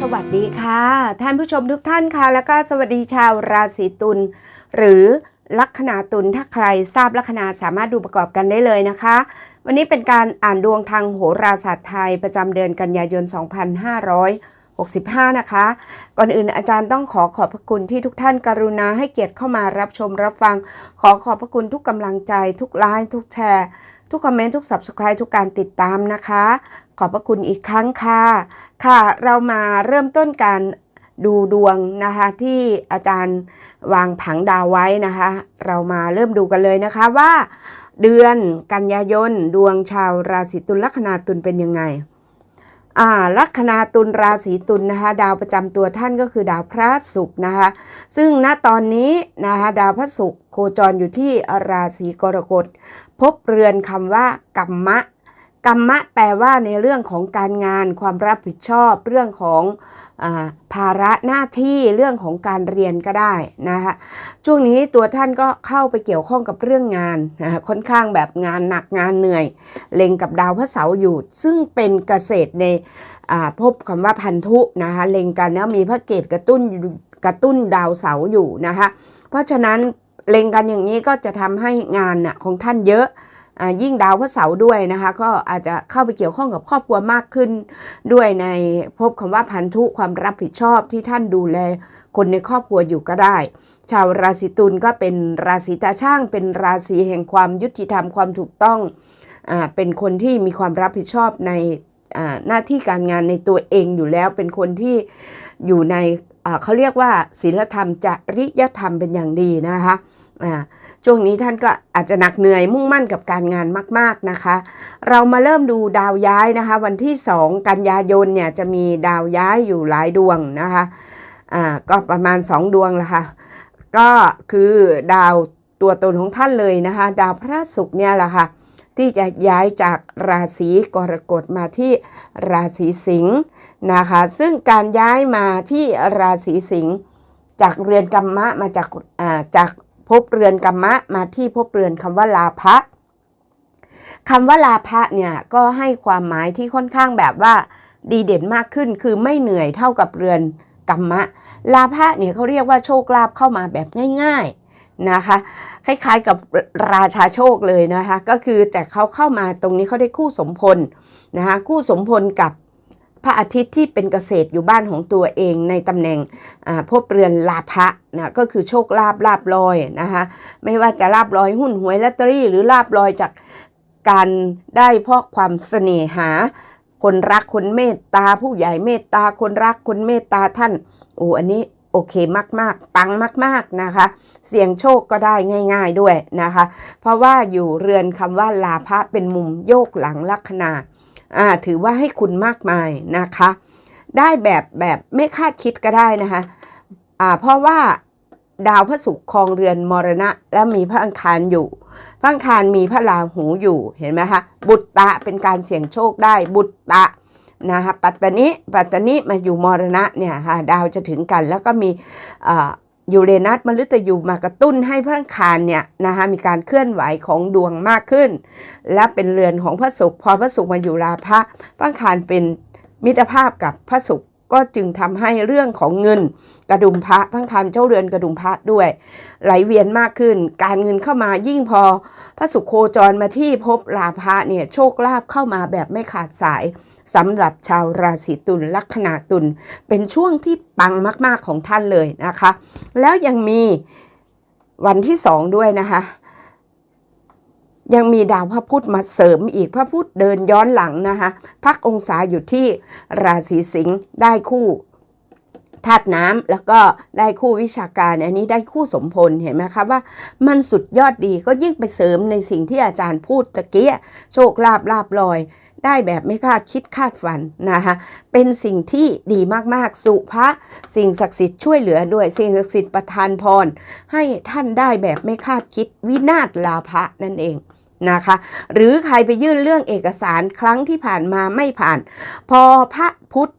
สวัสดีค่ะ ท่านผู้ชมทุกท่านค่ะ แล้วก็สวัสดีชาวราศีตุลหรือลัคนาตุลถ้าใครทราบลัคนาสามารถดูประกอบกันได้เลยนะคะ วันนี้เป็นการอ่านดวงทางโหราศาสตร์ไทยประจำเดือนกันยายน 2565 นะคะ ก่อนอื่นอาจารย์ต้องขอขอบพระคุณที่ทุกท่านกรุณาให้เกียรติเข้ามารับชมรับฟัง ขอขอบพระคุณทุกกำลังใจทุกไลน์ทุกแชร์ ทุกคอมเมนต์ทุก subscribe ทุกการติดตามนะคะ ขอบพระคุณอีกครั้งค่ะ ค่ะ เรามาเริ่มต้นการดูดวงนะคะที่อาจารย์วางผังดาวไว้นะคะ เรามาเริ่มดูกันเลยนะคะว่า เดือนกันยายนดวงชาวราศีตุลลัคนาตุลเป็นยังไงอ่าลัคนาตุลราศีตุลนะคะดาวประจำตัวท่านก็คือดาวพระศุกร์นะคะซึ่งณตอนนี้นะคะดาวพระศุกร์โคจรอยู่ที่ราศีกรกฎ พบเรือนคำว่ากัมมะกัมมะแปลว่าในเรื่องของการงานความรับผิดชอบ เรื่องของอภาระหน้าที่เรื่องของการเรียนก็ได้นะคะช่วงนี้ตัวท่านก็เข้าไปเกี่ยวข้องกับเรื่องงานนะคะค่อนข้างแบบงานหนักงานเหนื่อย เล็งกับดาวพระเสาร์อยู่ ซึ่งเป็นเกษตรในพบคำว่าพันธุนะคะเล็งกันแล้วมีพระเกตกระตุ้นกระตุ้นดาวเสาร์อยู่นะคะเพราะฉะนั้น เล็งกันอย่างนี้ก็จะทำให้งานน่ะของท่านเยอะยิ่งดาวพระเสาร์ด้วยนะคะ ก็อาจจะเข้าไปเกี่ยวข้องกับครอบครัวมากขึ้น ด้วยในพบคำว่าพันธุความรับผิดชอบที่ท่านดูแล คนในครอบครัวอยู่ก็ได้ ชาวราศีตุลก็เป็นราศีตาช่าง เป็นราศีแห่งความยุติธรรมความถูกต้องอ่าเป็นคนที่มีความรับผิดชอบในอ่าหน้าที่การงานในตัวเองอยู่แล้ว เป็นคนที่อยู่ในอ่าเขาเรียกว่าศีลธรรมจริยธรรมเป็นอย่างดีนะคะ ช่วงนี้ท่านก็อาจจะหนักเหนื่อยมุ่งมั่นกับการงานมาก ๆนะคะ เรามาเริ่มดูดาวย้ายนะคะ วันที่ 2 กันยายนเนี่ยจะมีดาวย้ายอยู่หลายดวงนะคะอ่าก็ประมาณ 2 ดวงละค่ะก็คือดาวตัวตนของท่านเลยนะคะ ดาวพระศุกร์เนี่ยแหละค่ะที่จะย้ายจากราศีกรกฎมาที่ราศีสิงห์นะคะ ซึ่งการย้ายมาที่ราศีสิงห์จากเรือนกรรมะมาจากอ่าจาก พบเรือนกรรมะมาที่พบเรือนคำว่าลาภะคำว่าลาภะเนี่ยก็ให้ความหมายที่ค่อนข้างแบบว่าดีเด่นมากขึ้นคือไม่เหนื่อยเท่ากับเรือนกรรมะ ลาภะเนี่ยเขาเรียกว่าโชคลาภเข้ามาแบบง่ายๆนะคะคล้ายๆกับราชาโชคเลยนะคะ ก็คือแต่เขาเข้ามาตรงนี้เขาได้คู่สมพลนะคะคู่สมพลกับ พระอาทิตย์ที่เป็นเกษตรอยู่บ้านของตัวเองในตำแหน่งพบเรือนลาภะนะก็คือโชคลาภลาบลอยนะคะไม่ว่าจะลาบลอยหุ้นหวยลอตเตอรี่ หรือลาบลอยจากการได้เพราะความเสน่หา คนรักคนเมตตาผู้ใหญ่เมตตาคนรักคนเมตตาท่านโอ้อันนี้โอเคมากๆ ปังมากๆนะคะ เสี่ยงโชคก็ได้ง่าย ๆด้วยนะคะ เพราะว่าอยู่เรือนคำว่าลาภะเป็นมุมโยกหลังลัคนา อ่าถือว่าให้คุณมากมายนะคะ ได้แบบแบบไม่คาดคิดก็ได้นะคะอ่าเพราะว่าดาวพระศุกร์ครองเรือนมรณะ และมีพระอังคารอยู่ พระอังคารมีพระราหูอยู่เห็นไหมคะบุตตะเป็นการเสี่ยงโชคได้บุตตะนะคะปัตตนิปัตตนิมาอยู่มรณะเนี่ยค่ะดาวจะถึงกันแล้วก็มีอ่า ยูเรนัสมฤตยูมากระตุ้นให้พระอังคารเนี่ยนะคะมีการเคลื่อนไหวของดวงมากขึ้น และเป็นเรือนของพระศุกร์พอพระศุกร์มาอยู่ราพระพระอังคารเป็นมิตรภาพกับพระศุกร์ ก็จึงทำให้เรื่องของเงินกระดุมพระพังคารเจ้าเรือนกระดุมพระด้วย ไหลเวียนมากขึ้น การเงินเข้ามายิ่งพอ พระสุโคจรมาที่พบราพะเนี่ยโชคลาภเข้ามาแบบไม่ขาดสายสำหรับชาวราศีตุลลัคนาตุลเป็นช่วงที่ปังมาก ๆของท่านเลยนะคะ แล้วยังมีวันที่สองด้วยนะคะ ยังมีดาวพระพุธมาเสริมอีกพระพุธเดินย้อนหลังนะคะพักองศาอยู่ที่ราศีสิงห์ได้คู่ธาตุน้ำแล้วก็ได้คู่วิชาการอันนี้ได้คู่สมพลเห็นไหมคะว่ามันสุดยอดดีก็ยิ่งไปเสริมในสิ่งที่อาจารย์พูดตะเกียโชคลาภลาบลอย ได้แบบไม่คาดคิดคาดฝันนะคะเป็นสิ่งที่ดีมากๆ สุภะสิ่งศักดิ์สิทธิ์ช่วยเหลือด้วย สิ่งศักดิ์สิทธิ์ประทานพร ให้ท่านได้แบบไม่คาดคิดวินาศลาภะนั่นเอง นะคะ หรือใครไปยื่นเรื่องเอกสารครั้งที่ผ่านมาไม่ผ่าน พอพระพุธ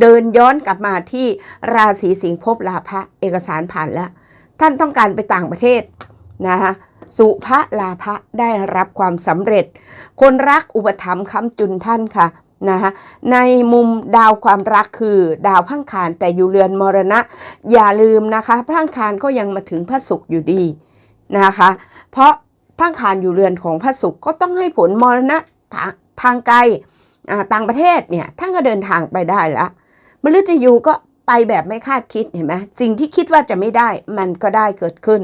เดินย้อนกลับมาที่ราศีสิงห์ภพลาภะเอกสารผ่านแล้ว ท่านต้องการไปต่างประเทศนะคะสุภะลาภะได้รับความสำเร็จ คนรักอุปถัมภ์ค้ำจุนท่านค่ะนะคะในมุมดาวความรักคือดาวพังคารแต่อยู่เรือนมรณะ อย่าลืมนะคะพังคารก็ยังมาถึงพระศุกร์อยู่ดีนะคะ เพราะ พังคารอยู่เรือนของพระศุกร์ก็ต้องให้ผลมรณะทางทางไกลต่างประเทศเนี่ยท่านก็เดินทางไปได้แล้วมฤตยูก็ไปแบบไม่คาดคิดเห็นไหมสิ่งที่คิดว่าจะไม่ได้มันก็ได้เกิดขึ้น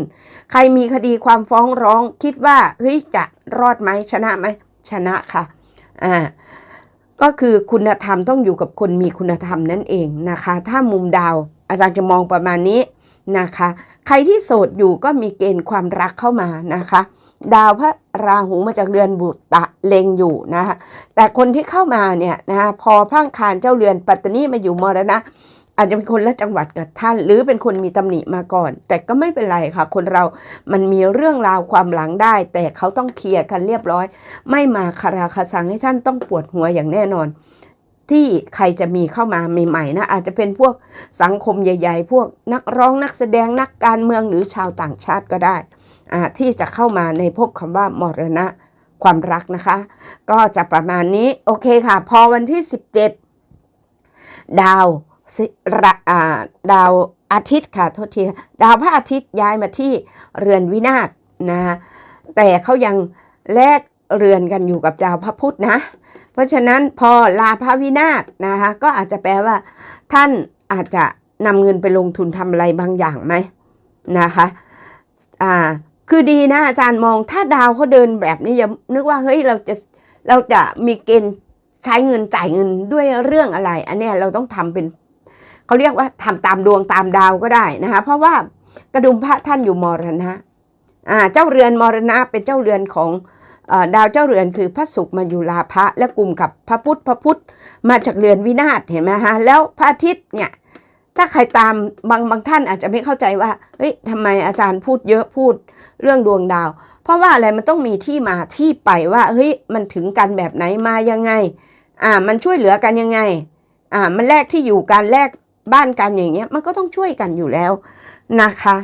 ใครมีคดีความฟ้องร้องคิดว่าเฮ้ยจะรอดไหมชนะไหมชนะค่ะอ่าก็คือคุณธรรมต้องอยู่กับคนมีคุณธรรมนั่นเองนะคะ ถ้ามุมดาวอาจารย์จะมองประมาณนี้ นะคะ ใครที่โสดอยู่ก็มีเกณฑ์ความรักเข้ามานะคะ ดาวพระราหูมาจากเรือนบุตะเลงอยู่นะคะแต่คนที่เข้ามาเนี่ยนะคะพอพร่างคารเจ้าเรือนปัตตานีมาอยู่มรณะอาจจะเป็นคนละจังหวัดกับท่าน หรือเป็นคนมีตำหนิมาก่อน แต่ก็ไม่เป็นไรค่ะ คนเรา มันมีเรื่องราวความหลังได้ แต่เขาต้องเคลียร์กันเรียบร้อย ไม่มาคาราคาซังให้ท่านต้องปวดหัวอย่างแน่นอน ที่ใครจะมีเข้ามาใหม่ๆนะอาจจะเป็นพวกสังคมใหญ่ ๆ พวกนักร้องนักแสดงนักการเมืองหรือชาวต่างชาติก็ได้อ่าที่จะเข้ามาในพบคำว่ามรณะความรักนะคะ ก็จะประมาณนี้โอเคค่ะ พอวันที่ 17 ดาวสิระอ่าดาวอาทิตย์ค่ะโทษทีดาวพระอาทิตย์ย้ายมาที่เรือนวินาศนะแต่เขายังแลกเรือนกันอยู่กับดาวพระพุธนะ เพราะฉะนั้นพอลาพระวินาศนะคะก็อาจจะแปลว่า ท่านอาจจะนำเงินไปลงทุนทำอะไรบางอย่างไหมนะคะอ่าคือดีนะอาจารย์มองถ้าดาวเขาเดินแบบนี้อย่านึกว่าเฮ้ยเราจะเราจะมีเกณฑ์ใช้เงินจ่ายเงินด้วยเรื่องอะไร อันนี้เราต้องทำเป็นเขาเรียกว่าทำตามดวงตามดาวก็ได้นะคะ เพราะว่ากระดุมพระท่านอยู่มรณะอ่าเจ้าเรือนมรณะเป็นเจ้าเรือนของ ดาวเจ้าเรือนคือพระศุกร์มาอยู่ลาภะและกลุ่มกับพระพุธพระพุธมาจากเรือนวินาศเห็นไหมฮะแล้วพระอาทิตย์เนี่ยถ้าใครตามบางบางท่านอาจจะไม่เข้าใจว่าเฮ้ยทำไมอาจารย์พูดเยอะพูดเรื่องดวงดาว เพราะว่าอะไรมันต้องมีที่มาที่ไปว่าเฮ้ยมันถึงกันแบบไหนมายังไงอ่ามันช่วยเหลือกันยังไงอ่ามันแลกที่อยู่กันแลกบ้านกันอย่างเงี้ยมันก็ต้องช่วยกันอยู่แล้วนะคะ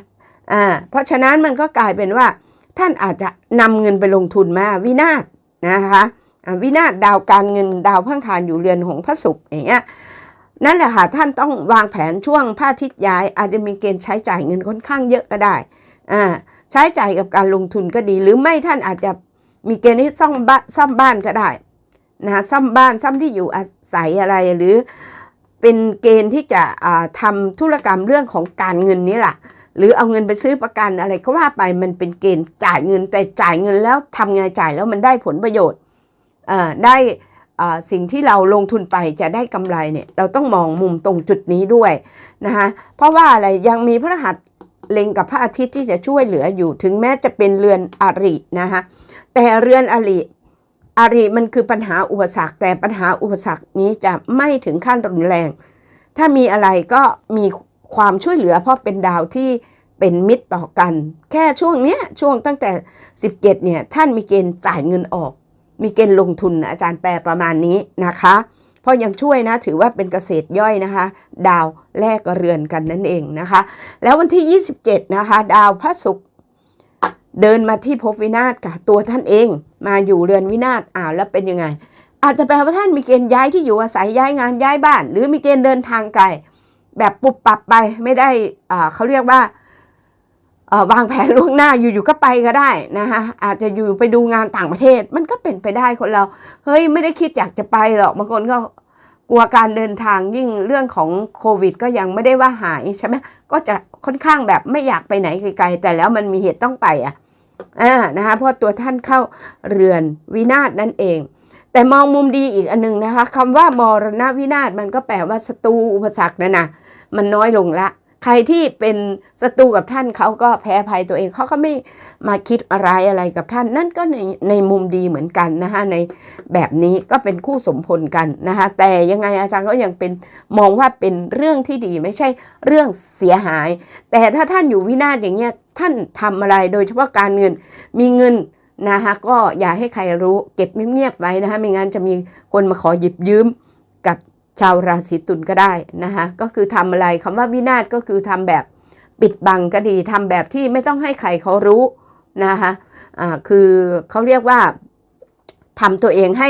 อ่าเพราะฉะนั้นมันก็กลายเป็นว่า ท่านอาจจะนำเงินไปลงทุนมาวินาศนะคะวินาศดาวการเงินดาวพังคารอยู่เรือนของพระศุกร์อย่างเงี้ยนั่นแหละค่ะท่านต้องวางแผนช่วงพระอาทิตย์ย้าย อาจจะมีเกณฑ์ใช้จ่ายเงินค่อนข้างเยอะก็ได้อ่าใช้จ่ายกับการลงทุนก็ดี หรือไม่ท่านอาจจะมีเกณฑ์ที่ซ่อมบ้านซ่อมบ้านก็ได้นะซ่อมบ้านซ่อมที่อยู่อาศัยอะไรหรือเป็นเกณฑ์ที่จะอ่าทำธุรกรรมเรื่องของการเงินนี้แหละ หรือเอาเงินไปซื้อประกันอะไรก็ว่าไปมันเป็นเกณฑ์จ่ายเงินแต่จ่ายเงินแล้วทำไงจ่ายแล้วมันได้ผลประโยชน์ได้สิ่งที่เราลงทุนไปจะได้กำไรเนี่ยเราต้องมองมุมตรงจุดนี้ด้วยนะคะเพราะว่าอะไรยังมีพระรหัสเล็งกับพระอาทิตย์ที่จะช่วยเหลืออยู่ถึงแม้จะเป็นเรือนอรินะคะแต่เรือนอริอริมันคือปัญหาอุปสรรคแต่ปัญหาอุปสรรคนี้จะไม่ถึงขั้นรุนแรง ถ้ามีอะไรก็มี ความช่วยเหลือเพราะเป็นดาวที่เป็นมิตรต่อกัน แค่ช่วงเนี้ยช่วงตั้งแต่ 17เนี่ยท่านมีเกณฑ์จ่ายเงินออก มีเกณฑ์ลงทุนอาจารย์แปลประมาณนี้นะคะ เพราะยังช่วยนะถือว่าเป็นเกษตรย่อยนะคะ ดาวแลกเรือนกันนั่นเองนะคะ แล้ววันที่ 27 นะคะ ดาวพระศุกร์เดินมาที่ภพวินาศกับตัวท่านเอง มาอยู่เรือนวินาศอ้าวแล้วเป็นยังไง อาจจะแปลว่าท่านมีเกณฑ์ย้ายที่อยู่อาศัยย้ายงานย้ายบ้าน หรือมีเกณฑ์เดินทางไกล แบบปุบปับไปไม่ได้เขาเรียกว่าวางแผนล่วงหน้าอยู่ๆก็ไปก็ได้นะคะอาจจะอยู่ไปดูงานต่างประเทศ มันก็เป็นไปได้คนเราเฮ้ยไม่ได้คิดอยากจะไปหรอกบางคนก็กลัวการเดินทางยิ่งเรื่องของโควิด ก็ยังไม่ได้ว่าหายใช่ไหมก็จะค่อนข้างแบบไม่อยากไปไหนไกลๆแต่แล้วมันมีเหตุต้องไปอะอ่านะคะเพราะตัวท่านเข้าเรือนวินาศนั่นเอง แต่มองมุมดีอีกอันหนึงนะคะคำว่ามรณวินาศมันก็แปลว่าศัตรูอุปสรรคนะนะมันน้อยลงละ ใครที่เป็นศัตรูกับท่านเขาก็แพ้ภัยตัวเองเขาก็ไม่มาคิดอะไรอะไรกับท่าน นั่นก็ในในมุมดีเหมือนกันนะคะในแบบนี้ก็เป็นคู่สมพลกันนะคะแต่ยังไงอาจารย์ก็ยังเป็นมองว่าเป็นเรื่องที่ดีไม่ใช่เรื่องเสียหาย แต่ถ้าท่านอยู่วินาศอย่างเงี้ยท่านทำอะไรโดยเฉพาะการเงินมีเงิน นะคะก็อย่าให้ใครรู้เก็บเงียบๆไว้นะคะไม่งั้นจะมีคนมาขอหยิบยืมกับชาวราศีตุลก็ได้นะคะก็คือทำอะไรคำว่าวินาศก็คือทำแบบปิดบังก็ดีทำแบบที่ไม่ต้องให้ใครเขารู้นะคะอ่าคือเขาเรียกว่า ทำตัวเองให้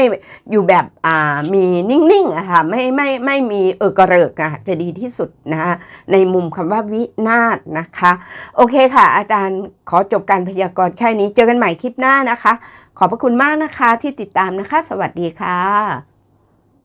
อยู่แบบอ่ามีนิ่งๆอะค่ะไม่ไม่ไม่มีเออกระเริกอะจะดีที่สุดนะคะในมุมคำว่าวินาศนะคะ โอเคค่ะ อาจารย์ขอจบการพยากรณ์แค่นี้เจอกันใหม่คลิปหน้านะคะ ขอบพระคุณมากนะคะที่ติดตามนะคะ สวัสดีค่ะ